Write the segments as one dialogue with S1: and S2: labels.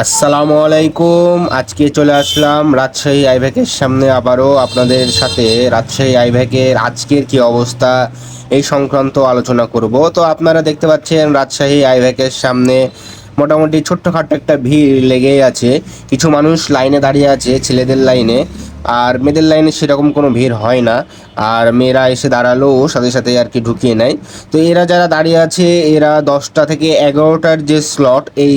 S1: আসসালামু আলাইকুম। আজকে চলে আসলাম রাজশাহী আইভ্যাকের সামনে আবারও আপনাদের সাথে। রাজশাহী আইভ্যাকের আজকের কি অবস্থা এই সংক্রান্ত আলোচনা করব। তো আপনারা দেখতে পাচ্ছেন রাজশাহী আইভ্যাকের সামনে মোটামুটি ছোট্টখাট্টো একটা ভিড় লেগেই আছে। কিছু মানুষ লাইনে দাঁড়িয়ে আছে ছেলেদের লাইনে। আর মেয়েদের লাইনে সেরকম কোনো ভিড় হয় না। আর মেয়েরা এসে দাঁড়াল সাথে সাথে আর কি ঢুকিয়ে নেয়। তো এরা যারা দাঁড়িয়ে আছে, এরা দশটা থেকে এগারোটার যে স্লট এই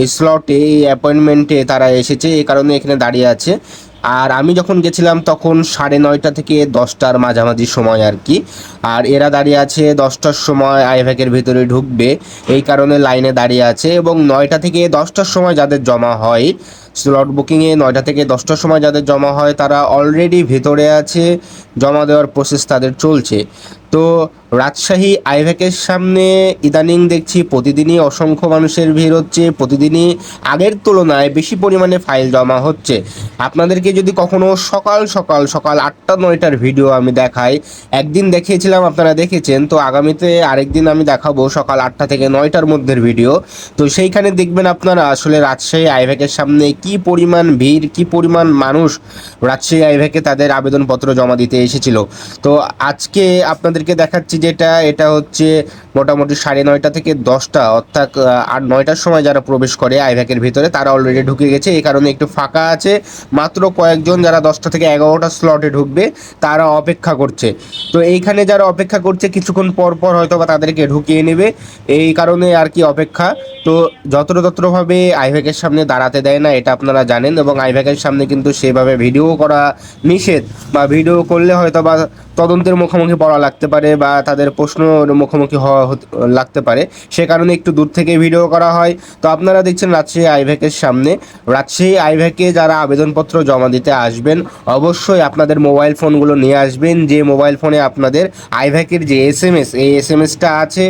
S1: এই স্লটে এই অ্যাপয়েন্টমেন্টে তারা এসেছে। এই কারণে এখানে দাঁড়িয়ে আছে। আর আমি যখন গেছিলাম তখন সাড়ে নয়টা থেকে দশটার মাঝামাঝি সময় আর কি। আর এরা দাঁড়িয়ে আছে দশটার সময় আইভ্যাকের ভিতরে ঢুকবে। এই কারণে লাইনে দাঁড়িয়ে আছে এবং নয়টা থেকে দশটার সময় যাদের জমা হয় স্লট বুকিংয়ে নয়টা থেকে দশটার সময় যাদের জমা হয়, তারা অলরেডি ভেতরে আছে, জমা দেওয়ার প্রসেস তাদের চলছে। তো রাজশাহী আইভ্যাকের সামনে ইদানিং দেখছি প্রতিদিনই অসংখ্য মানুষের ভিড় হচ্ছে, প্রতিদিনই আগের তুলনায় বেশি পরিমাণে ফাইল জমা হচ্ছে। আপনাদেরকে যদি কখনো সকাল সকাল সকাল আটটা, নয়টার ভিডিও আমি দেখাই, একদিন দেখিয়েছিলাম, আপনারা দেখেছেন, তো আগামীতে আরেকদিন আমি দেখাবো সকাল আটটা থেকে নয়টার মধ্যের ভিডিও। তো সেইখানে দেখবেন আপনারা আসলে রাজশাহী আইভ্যাকের সামনে কি পরিমাণ ভিড়, কি পরিমাণ মানুষ রাজশাহী আইভ্যাকে তাদের আবেদনপত্র জমা দিতে এসেছিল। তো আজকে আপনাদেরকে দেখাচ্ছি যেটা, এটা হচ্ছে মোটামুটি সাড়ে নয়টা থেকে দশটা, অর্থাৎ আর নয়টার সময় যারা প্রবেশ করে আইভ্যাকের ভিতরে, তারা অলরেডি ঢুকে গেছে। এই কারণে একটু ফাঁকা আছে। মাত্র কয়েকজন যারা দশটা থেকে এগারোটা স্লটে ঢুকবে, তারা অপেক্ষা করছে। তো এইখানে যারা অপেক্ষা করছে, কিছুক্ষণ পর পর হয়তো বা তাদেরকে ঢুকিয়ে নেবে। এই কারণে আর কি অপেক্ষা। তো যত্রতত্রভাবে আইভ্যাকের সামনে দাঁড়াতে দেয় না, এটা আপনারা জানেন এবং আইভ্যাকের সামনে কিন্তু সেভাবে ভিডিও করা নিষেধ। বা ভিডিও করলে হয়তো বা তদন্তের মুখোমুখি পড়া লাগতে পারে বা তাদের প্রশ্নর মুখোমুখি হওয়া লাগতে পারে। সে কারণে একটু দূর থেকে ভিডিও করা হয়। তো আপনারা দেখছেন রাজশাহী আইভ্যাকের সামনে। রাজশাহী আইভ্যাকে যারা আবেদনপত্র জমা দিতে আসবেন, অবশ্যই আপনাদের মোবাইল ফোনগুলো নিয়ে আসবেন। যে মোবাইল ফোনে আপনাদের আইভ্যাকের যে এস এম এস এই এস এম এসটা আছে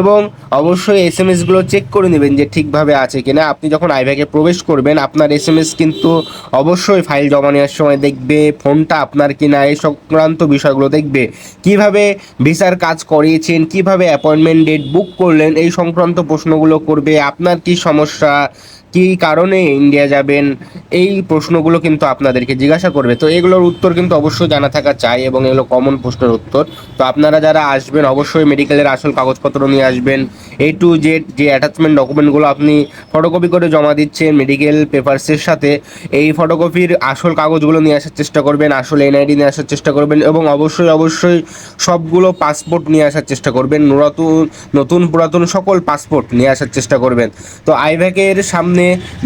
S1: এবং অবশ্যই এস এম এসগুলো চেক করে নেবেন যে ঠিকভাবে আছে কিনা। আপনি যখন আইভ্যাকে প্রবেশ করবেন, আপনার এস এম এস কিন্তু অবশ্যই ফাইল জমা নেওয়ার সময় দেখবে, ফোনটা আপনার কিনা, এই সংক্রান্ত বিষয়গুলো দেখবে। কীভাবে ভিসার কাজ করিয়েছেন, কীভাবে অ্যাপয়েন্টমেন্ট ডেট বুক করলেন, এই সংক্রান্ত প্রশ্নগুলো করবে। আপনার কি সমস্যা? কী কারণে ইন্ডিয়া যাবেন? এই প্রশ্নগুলো কিন্তু আপনাদেরকে জিজ্ঞাসা করবে। তো এগুলোর উত্তর কিন্তু অবশ্যই জানা থাকা চাই এবং এগুলো কমন প্রশ্নের উত্তর। তো আপনারা যারা আসবেন, অবশ্যই মেডিকেলের আসল কাগজপত্র নিয়ে আসবেন। এ টু জেড যে অ্যাটাচমেন্ট ডকুমেন্টগুলো আপনি ফটোকপি করে জমা দিচ্ছেন মেডিকেল পেপারসের সাথে, এই ফটোকপির আসল কাগজগুলো নিয়ে আসার চেষ্টা করবেন, আসল এনআইডি নিয়ে আসার চেষ্টা করবেন এবং অবশ্যই অবশ্যই সবগুলো পাসপোর্ট নিয়ে আসার চেষ্টা করবেন। নতুন নতুন পুরাতন সকল পাসপোর্ট নিয়ে আসার চেষ্টা করবেন। তো আইভ্যাকের সামনে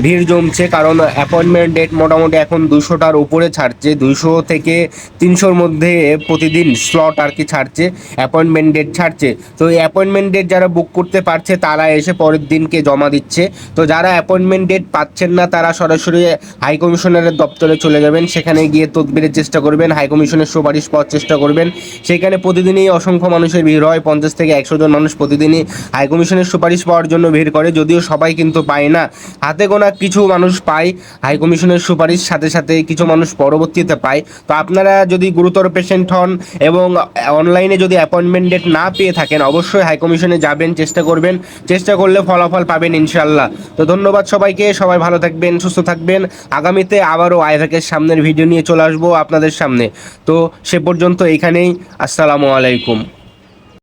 S1: ভিড় জমছে, কারণ অ্যাপয়েন্টমেন্ট ডেট মোটামুটি এখন দুশোটার উপরে ছাড়ছে। দুশো থেকে তিনশোর মধ্যে প্রতিদিন স্লট আর কি ছাড়ছে অ্যাপয়েন্টমেন্ট ডেট ছাড়ছে। তো এই অ্যাপয়েন্টমেন্ট ডেট যারা বুক করতে পারছে, তারা এসে পরের দিনকে জমা দিচ্ছে। তো যারা অ্যাপয়েন্টমেন্ট ডেট পাচ্ছেন না, তারা সরাসরি হাই কমিশনারের দপ্তরে চলে যাবেন। সেখানে গিয়ে তদবিরের চেষ্টা করবেন হাই কমিশনের সুপারিশ পাওয়ার চেষ্টা করবেন। সেখানে প্রতিদিনই অসংখ্য মানুষের ভিড় হয়, পঞ্চাশ থেকে একশো জন মানুষ প্রতিদিনই হাই কমিশনের সুপারিশ পাওয়ার জন্য ভিড় করে। যদিও সবাই কিন্তু পায় না হাতে গোনা কিছু মানুষ পায় হাই কমিশনের সুপারিশ, সাথে সাথে কিছু মানুষ পরবর্তীতে পায়। তো আপনারা যদি গুরুতর পেশেন্ট হন এবং অনলাইনে যদি অ্যাপয়েন্টমেন্ট ডেট না পেয়ে থাকেন, অবশ্যই হাই কমিশনে যাবেন, চেষ্টা করবেন। চেষ্টা করলে ফলাফল পাবেন ইনশাল্লাহ তো ধন্যবাদ সবাইকে, সবাই ভালো থাকবেন, সুস্থ থাকবেন। আগামীতে আবারও আইভ্যাকের সামনের ভিডিও নিয়ে চলে আসব আপনাদের সামনে। তো সে পর্যন্ত এইখানেই আসসালামু আলাইকুম।